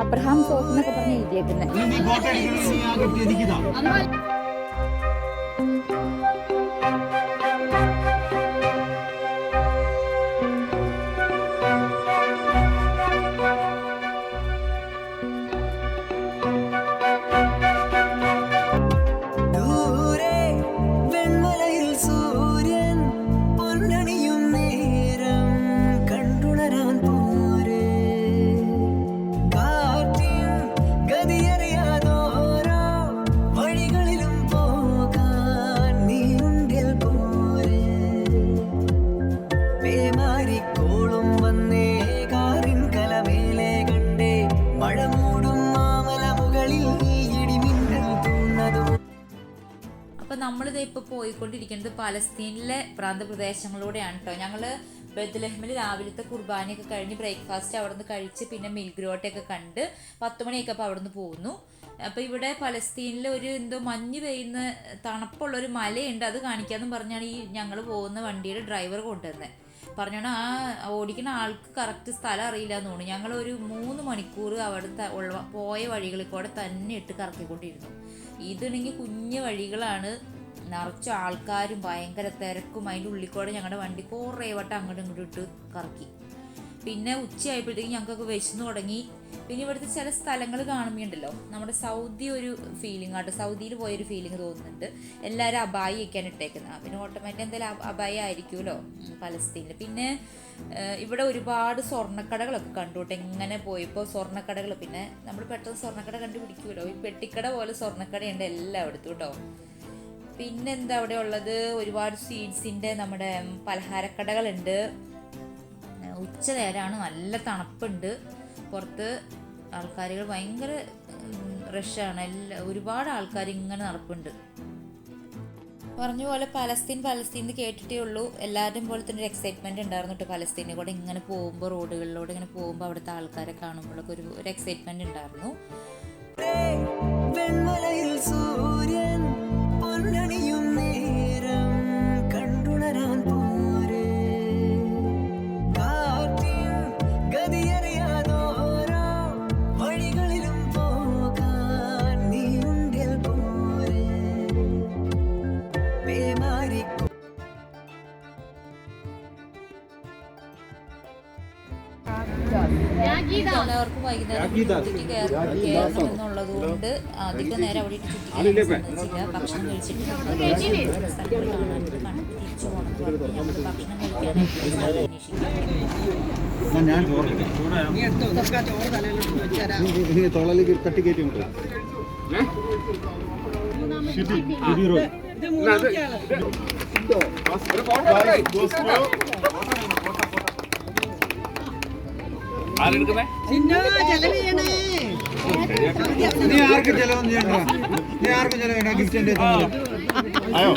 Abraham sauce എന്നൊക്കെ പറഞ്ഞ് എഴുതിയേക്കുന്നത് പലസ്തീനിലെ പ്രാന്തപ്രദേശങ്ങളിലൂടെയാണ് കേട്ടോ ഞങ്ങൾ ബദ്ലഹമിൽ രാവിലത്തെ കുർബാനയൊക്കെ കഴിഞ്ഞ് ബ്രേക്ക്ഫാസ്റ്റ് അവിടെ നിന്ന് കഴിച്ച് പിന്നെ മിൽഗ്രോട്ടൊക്കെ കണ്ട് പത്ത് മണിയൊക്കെ അപ്പോൾ അവിടെ നിന്ന് പോകുന്നു അപ്പോൾ ഇവിടെ പലസ്തീനിൽ ഒരു എന്തോ മഞ്ഞ് പെയ്യുന്ന തണുപ്പുള്ള ഒരു മലയുണ്ട്. അത് കാണിക്കാമെന്ന് പറഞ്ഞാണ് ഈ ഞങ്ങൾ പോകുന്ന വണ്ടിയുടെ ഡ്രൈവർ കൊണ്ടുവന്നത് പറഞ്ഞോണ്ട് ആ ഓടിക്കുന്ന ആൾക്ക് കറക്റ്റ് സ്ഥലം അറിയില്ല എന്ന് തോന്നുന്നു. ഞങ്ങൾ ഒരു മൂന്ന് മണിക്കൂർ അവിടെ പോയ വഴികളിൽ കൂടെ തന്നെ ഇട്ട് കറക്കിക്കൊണ്ടിരുന്നു. ഇതാണെങ്കിൽ കുഞ്ഞു വഴികളാണ് നിറച്ച് ആൾക്കാരും ഭയങ്കര തിരക്കും അതിന്റെ ഉള്ളിക്കൂടെ ഞങ്ങളുടെ വണ്ടി കുറേ വട്ടം അങ്ങോട്ടും ഇങ്ങോട്ടും ഇട്ട് കറക്കി. പിന്നെ ഉച്ചയായപ്പോഴത്തേക്കും ഞങ്ങൾക്കൊക്കെ വിശന്നു തുടങ്ങി. പിന്നെ ഇവിടുത്തെ ചില സ്ഥലങ്ങൾ കാണുമ്പോണ്ടല്ലോ നമ്മുടെ സൗദി ഒരു ഫീലിംഗ് ആട്ടോ സൗദിയിൽ പോയൊരു ഫീലിംഗ് തോന്നുന്നുണ്ട്. എല്ലാവരും അബായി ഒക്കെയാണ് ഇട്ടേക്കുന്നത്. പിന്നെ ഓട്ടോമാറ്റിക് എന്തായാലും അബായി ആയിരിക്കുമല്ലോ പലസ്തീനിൽ പിന്നെ ഇവിടെ ഒരുപാട് സ്വർണക്കടകളൊക്കെ കണ്ടു കേട്ടോ എങ്ങനെ പോയപ്പോൾ സ്വർണക്കടകൾ പിന്നെ നമ്മൾ പെട്ടെന്ന് സ്വർണക്കട കണ്ടുപിടിക്കുമല്ലോ ഈ പെട്ടിക്കട പോലെ സ്വർണക്കടയുണ്ട് എല്ലായിടത്തും കേട്ടോ. പിന്നെന്താ അവിടെ ഉള്ളത്? ഒരുപാട് സ്വീറ്റ്സിന്റെ നമ്മുടെ പലഹാരക്കടകളുണ്ട്. ഉച്ച നേരമാണ് നല്ല തണുപ്പുണ്ട്. പുറത്ത് ആൾക്കാരുകൾ ഭയങ്കര റഷാണ് എല്ലാ ഒരുപാട് ആൾക്കാർ ഇങ്ങനെ നടപ്പുണ്ട്. പറഞ്ഞ പോലെ പലസ്തീൻ പലസ്തീൻ എന്ന് കേട്ടിട്ടേ ഉള്ളൂ. എല്ലാവരുടെയും പോലെ തന്നെ ഒരു എക്സൈറ്റ്മെന്റ് ഉണ്ടായിരുന്നു കേട്ടോ പലസ്തീനെ കൂടെ ഇങ്ങനെ പോകുമ്പോൾ റോഡുകളിലൂടെ ഇങ്ങനെ പോകുമ്പോൾ അവിടുത്തെ ആൾക്കാരെ കാണുമ്പോഴൊക്കെ ഒരു ഒരു എക്സൈറ്റ്മെന്റ് ഉണ്ടായിരുന്നു. എല്ലാവർക്കും വൈകുന്നേരം വീട്ടിലേക്ക് കയറണം എന്നുള്ളത് കൊണ്ട് അധികം നേരം അവിടെ ഇട്ട് ചുറ്റിക്കാൻ സമ്മതിച്ചില്ല ഭക്ഷണം കഴിച്ചിട്ട് സ്ഥലങ്ങൾ കാണാനായിട്ട് കണ്ട് തിരിച്ചു പോകണം എന്ന് പറഞ്ഞ് ഞങ്ങൾ ഭക്ഷണം കഴിക്കാനായിട്ട് വിട്ടു നീ ആർക്കും ചെലവൊന്നും ചെയ്യണ്ട നീ ആർക്കും ചെലവ് വേണ്ട ഗിഫ്റ്റ് അയ്യോ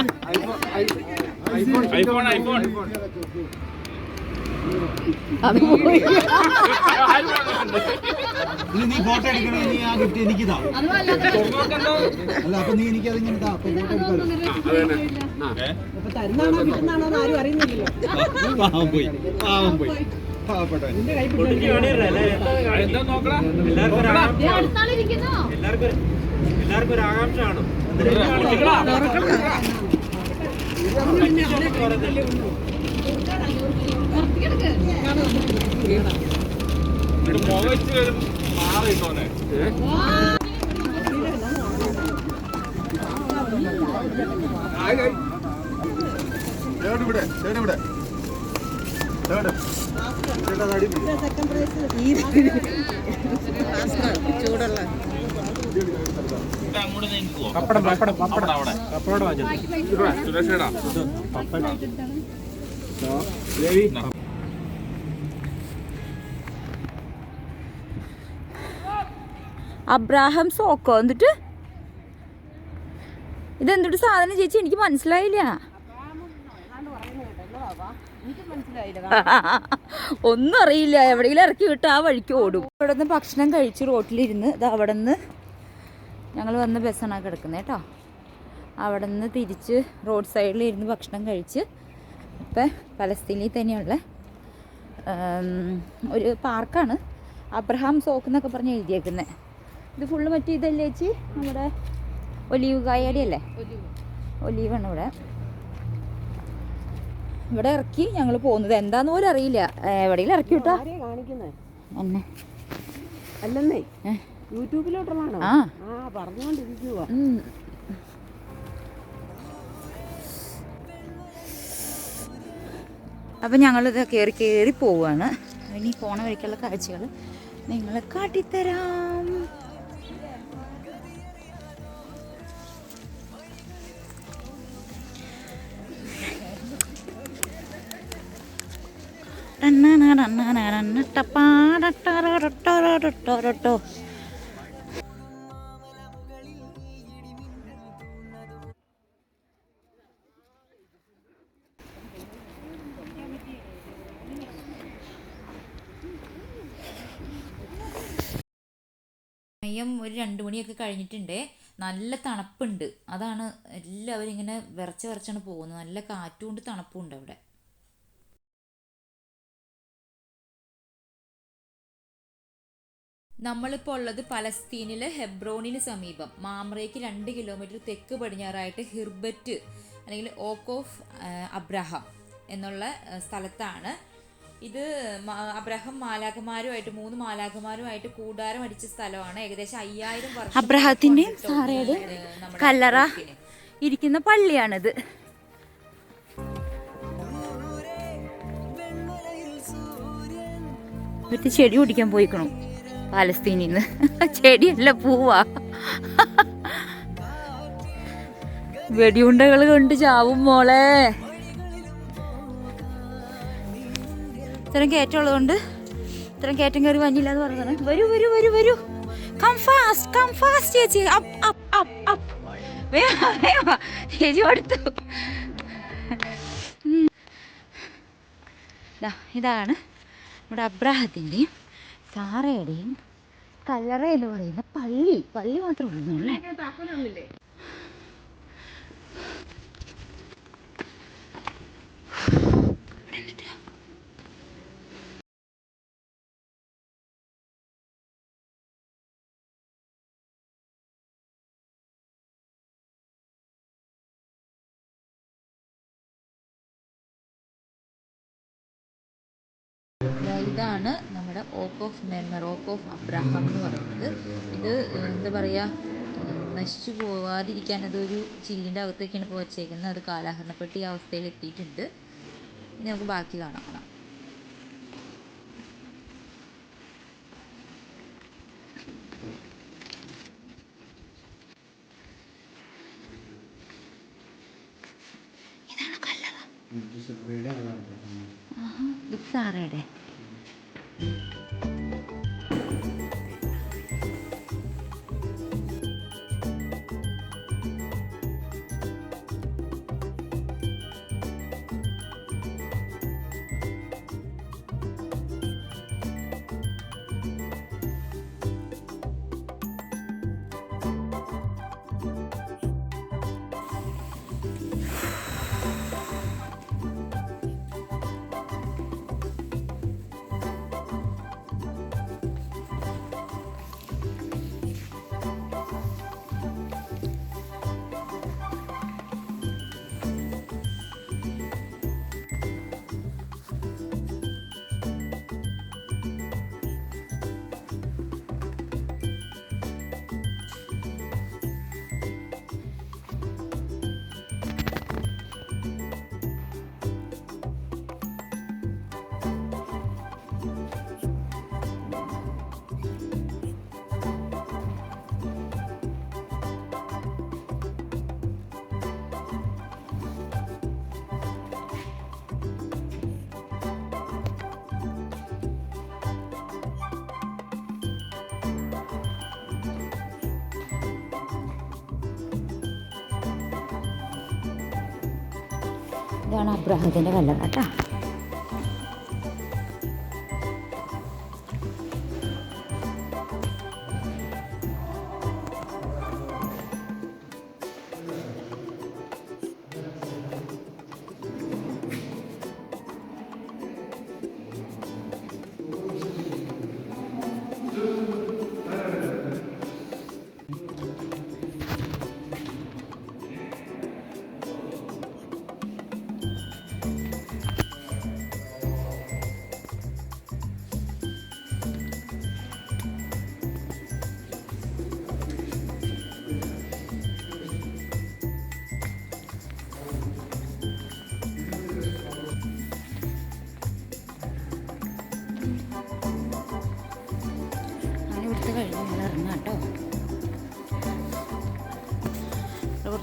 ഐഫോൺ ഐഫോൺ. ഇനി നീ ഫോട്ടോ എടുക്കണമെങ്കിൽ നീ ആ ഗിഫ്റ്റ് എനിക്കിതാ അല്ല അപ്പൊ നീ എനിക്ക് അതിങ്ങനെ താ. അപ്പൊ ഫോട്ടോ എടുക്കാലോ. പാവം പോയി പാവം പോയി. എന്താ നോക്കടാ എല്ലാവർക്കും ഒരു ആകാംക്ഷ കാണും. മുഖച്ച് വരും മാറിയിട്ടോനെ ഇവിടെ ഇവിടെ. ചേട്ടാ നീങ്ങുവോ പപ്പടം പപ്പടം പപ്പടം അവിടെ അബ്രാഹം സോക്കോ എന്നിട്ട്? ഇതെന്തൊരു സാധനം ചേച്ചി എനിക്ക് മനസ്സിലായില്ല. ഒന്നും അറിയില്ല. എവിടെയെങ്കിലും ഇറക്കി വിട്ട് ആ വഴിക്ക് ഓടും. ഇവിടെ നിന്ന് ഭക്ഷണം കഴിച്ച് റോട്ടിലിരുന്ന് ഇത് അവിടെ നിന്ന് ഞങ്ങൾ വന്ന് ബസ്സാണ് കിടക്കുന്നത് കേട്ടോ. അവിടെ നിന്ന് തിരിച്ച് റോഡ് സൈഡിൽ ഇരുന്ന് ഭക്ഷണം കഴിച്ച് ഇപ്പം പലസ്തീനിൽ തന്നെയുള്ള ഒരു പാർക്കാണ്. അബ്രഹാം സോക്ക് എന്നൊക്കെ പറഞ്ഞ് എഴുതിയേക്കുന്നത് ഇത് ഫുള്ള് മറ്റേ ഇതല്ലേ ചേച്ചി? നമ്മുടെ ഒലീവ് കായടിയല്ലേ അല്ലേ ഒലീവാണ് ഇവിടെ. ഇവിടെ ഇറക്കി ഞങ്ങൾ പോകുന്നത്. എന്താന്ന് പോലും അറിയില്ല. എവിടെയെങ്കിലും ഇറക്കി വിട്ടാ. എന്നെ. അല്ലെന്നേ? യൂട്യൂബിലോട്ടുള്ളതാണോ? ആ. പറഞ്ഞുകൊണ്ടിരിക്കുക. അപ്പം ഞങ്ങളിത് കയറി കയറി പോവാണ്. ഇനി പോണ വഴിക്കുള്ള കാഴ്ചകൾ നിങ്ങളെ കാട്ടിത്തരാം. സമയം ഒരു രണ്ട് മണിയൊക്കെ കഴിഞ്ഞിട്ടുണ്ട് നല്ല തണുപ്പുണ്ട് അതാണ് എല്ലാവരും ഇങ്ങനെ വിറച്ച് വിറച്ചാണ് പോകുന്നത് നല്ല കാറ്റുകൊണ്ട് തണുപ്പുണ്ട് തണുപ്പും അവിടെ നമ്മളിപ്പോൾ ഉള്ളത് പലസ്തീനിലെ ഹെബ്രോണിന് സമീപം. മാമ്രയ്ക്ക് രണ്ട് കിലോമീറ്റർ തെക്ക് പടിഞ്ഞാറായിട്ട് ഹിർബറ്റ് അല്ലെങ്കിൽ ഓക്ക് ഓഫ് അബ്രഹാം എന്നുള്ള സ്ഥലത്താണ്. ഇത് അബ്രഹാം മാലാഖമാരുമായിട്ട് മൂന്ന് മാലാഖമാരുമായിട്ട് കൂടാരം അടിച്ച സ്ഥലമാണ്. ഏകദേശം അയ്യായിരം വർഷം അബ്രഹത്തിന്റെ കല്ലറ ഇരിക്കുന്ന പള്ളിയാണിത്. ചെടി കുടിക്കാൻ പോയിക്കണു. പാലസ്തീനിൽ നിന്ന് ചെടിയല്ല പൂവാ. വെടിയുണ്ടകൾ കൊണ്ട് ചാവും മോളെ. ഇത്രയും കയറ്റമുള്ളതുകൊണ്ട് ഇത്രയും കയറ്റം കയറി വന്നില്ല എന്ന് പറഞ്ഞതാണ്. വരൂ വരൂ വരൂ വരൂ. കം ഫാസ്റ്റ് കം ഫാസ്റ്റ് ചേച്ചി. അപ്പ് അപ്പ് അപ്പ് അപ്പ് ചേച്ചി അടുത്തു. ഉം. ഇതാണ് നമ്മുടെ അബ്രാഹത്തിന്റെയും സാറയുടെയും കല്ലറ എന്ന് പറയുന്ന പള്ളി പള്ളി മാത്രമേ ഉള്ളൂ അല്ലേ? ഇതാണ് oak of Mamre oak of Abraham എന്ന് പറയുന്നത്. ഇത് എന്താ പറയുക നശിച്ചു പോവാതിരിക്കാൻ അതൊരു ചില്ലിന്റെ അകത്തേക്കാണ് ഇപ്പോൾ വച്ചേക്കുന്നത്. അത് കാലാഹരണപ്പെട്ട് ഈ അവസ്ഥയിൽ എത്തിയിട്ടുണ്ട്. ഇനി നമുക്ക് ബാക്കി കാണാം. കാണാം. ഇത് സാറയുടെ. ഇതാണ് അബ്രഹത്തിന്റെ കല്ലറ കേട്ടോ.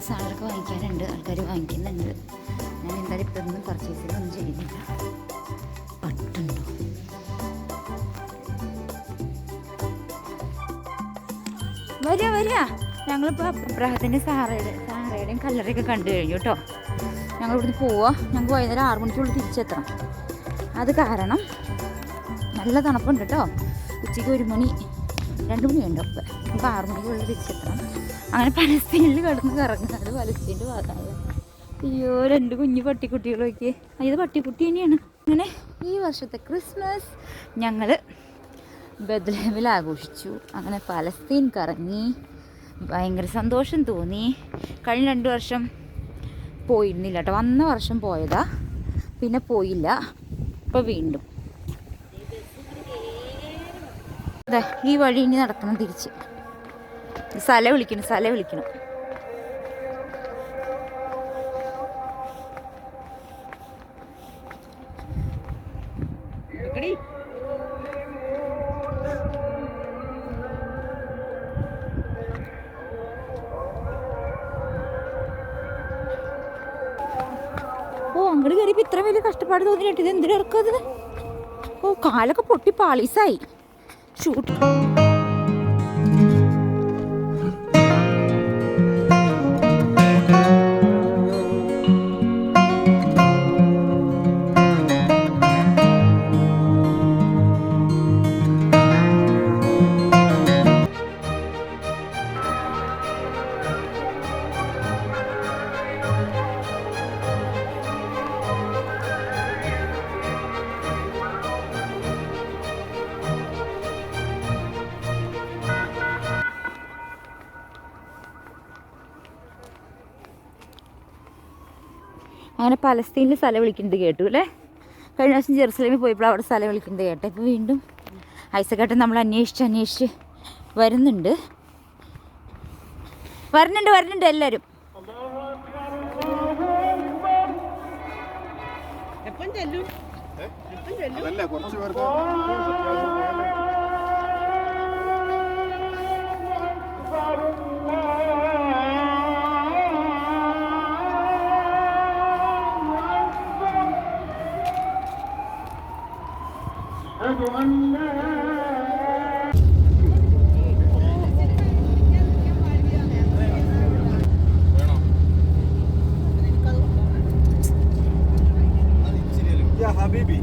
കുറച്ച് സാധനമൊക്കെ വാങ്ങിക്കാനുണ്ട്. ആൾക്കാർ വാങ്ങിക്കുന്നുണ്ട്. ഞാൻ എന്തായാലും ഇപ്പം ഒന്നും പർച്ചേസിങ്ങൊന്നും ചെയ്യുന്നില്ല. പട്ടുണ്ടോ വരിക വരിക. ഞങ്ങളിപ്പോൾ അബ്രാഹത്തിന്റെ സാറയുടെ സാറയുടെയും കല്ലറയൊക്കെ കണ്ടു കഴിഞ്ഞു കേട്ടോ ഞങ്ങൾ ഇവിടുന്ന് പോവാ. ഞങ്ങൾക്ക് വൈകുന്നേരം ആറു മണിക്കുള്ളിൽ തിരിച്ചെത്തണം. അത് കാരണം നല്ല തണുപ്പുണ്ട് കേട്ടോ ഉച്ചയ്ക്ക് ഒരു മണി രണ്ട് മണിയുണ്ട്. അപ്പം നമുക്ക് ആറു മണിക്കുള്ളിൽ തിരിച്ചെത്തണം. അങ്ങനെ പലസ്തീനിൽ കിടന്ന് കറങ്ങുന്നത് പലസ്തീന്റെ ഭാഗമാണ് അയ്യോ രണ്ട് കുഞ്ഞു പട്ടിക്കുട്ടികളൊക്കെ ഇത് പട്ടിക്കുട്ടി തന്നെയാണ്. അങ്ങനെ ഈ വർഷത്തെ ക്രിസ്മസ് ഞങ്ങൾ ബദ്ലേമിൽ ആഘോഷിച്ചു. അങ്ങനെ പലസ്തീൻ കറങ്ങി. ഭയങ്കര സന്തോഷം തോന്നി. കഴിഞ്ഞ രണ്ട് വർഷം പോയിരുന്നില്ല കേട്ടോ. വന്ന വർഷം പോയതാ. പിന്നെ പോയില്ല. ഇപ്പോൾ വീണ്ടും. ഈ വഴി ഇനി നടക്കണം തിരിച്ച്. സ്ഥല വിളിക്കണം സല വിളിക്കണം. ഓ അങ്ങോട്ട് കയറിയപ്പോൾ ഇത്ര വലിയ കഷ്ടപ്പാട് തോന്നിയിട്ട് ഇത് എന്തിനാ ഇറക്കത് ഓ കാലൊക്കെ പൊട്ടി പാളീസായി. ഷൂട്ട്. അങ്ങനെ പലസ്തീനിൽ സ്ഥലം വിളിക്കുന്നത് കേട്ടു അല്ലേ? കഴിഞ്ഞ പ്രാവശ്യം ജെറുസലേമിൽ പോയപ്പോൾ അവിടെ സ്ഥലം വിളിക്കുന്നത് കേട്ടെ. ഇപ്പോൾ വീണ്ടും ഐസക്കേട്ടൻ നമ്മൾ അന്വേഷിച്ച് അന്വേഷിച്ച് വരുന്നുണ്ട്. വരുന്നുണ്ട് വരുന്നുണ്ട് എല്ലാവരും കുറച്ച് Habibi.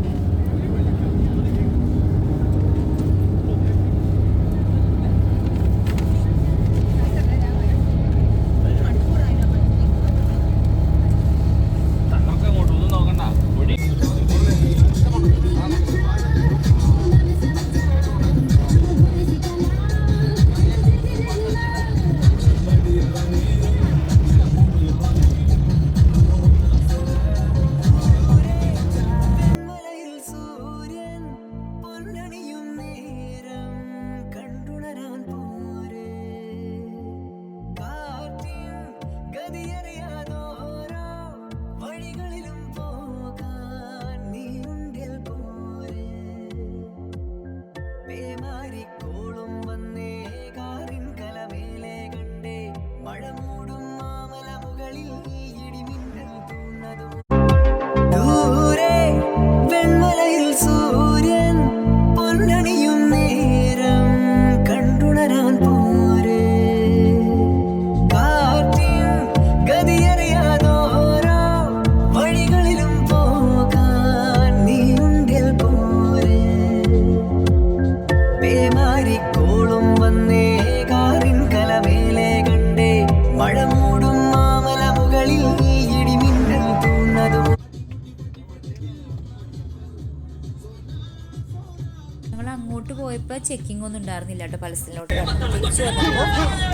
അങ്ങോട്ട് പോയപ്പോൾ ചെക്കിംഗ് ഒന്നും ഉണ്ടായിരുന്നില്ല കേട്ടോ പലസ്തീനിലോട്ട് തിരിച്ചു വന്നപ്പോൾ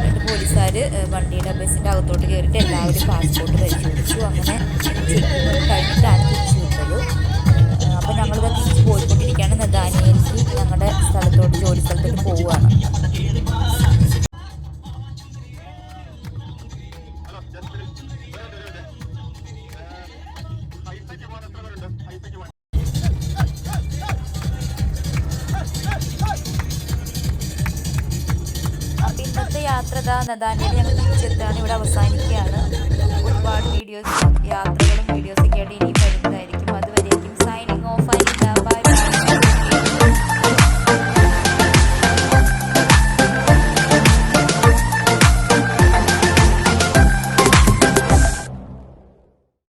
രണ്ട് പോലീസുകാർ വണ്ടിയുടെ ബസ്സിന്റെ അകത്തോട്ട് കയറിയിട്ട് എല്ലാവരും പാസ്പോർട്ട് പരിശോധിച്ചു. അങ്ങനെ കഴിഞ്ഞിട്ടാണ് തിരിച്ചു വിട്ടത് അപ്പോൾ ഞങ്ങളിത് തിരിച്ച് പോയിക്കൊണ്ടിരിക്കുകയാണ്. ദാനിയേൽക്ക് ഞങ്ങളുടെ സ്ഥലത്തോട്ട് ജോലി സ്ഥലത്തോട്ട് പോവുകയാണ്. യാത്ര നദാനിയിൽ ഞങ്ങൾ തിരിച്ചെത്താണ് ഇവിടെ അവസാനിക്കുകയാണ്. ഒരുപാട് വീഡിയോസ് യാത്രകളും വീഡിയോസൊക്കെ ആയിട്ട് ഇനി